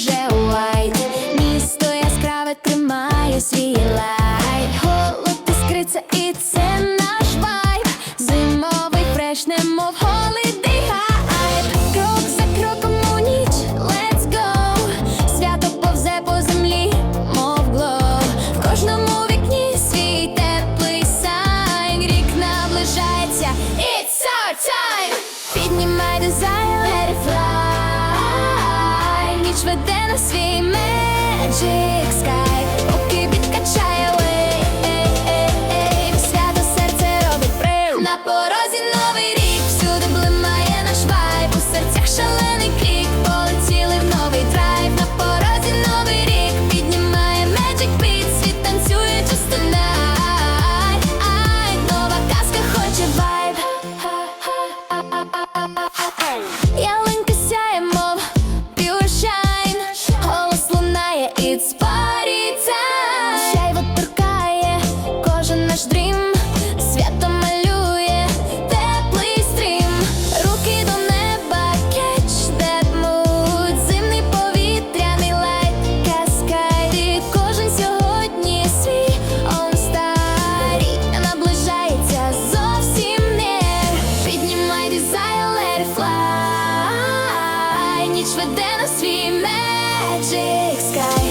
вже лайт Місто яскраве тримає свій лайт. Голод іскриться і це наш вайб. Зимовий фреш, немов холідей гайб Крок за кроком у ніч, let's go. Свято повзе по землі, мов глов В кожному вікні свій теплий сайн Рік наближається, it's our time. Піднімай дизайн, let it fly Швиденько honestly magic свято малює теплий стрім, руки до неба кетчдемуть, зимний повітряний лайт, каскади. Кожен сьогодні свій онстарі наближається зовсім не. Піднімай дизайн флай, ніч веде на свій magic sky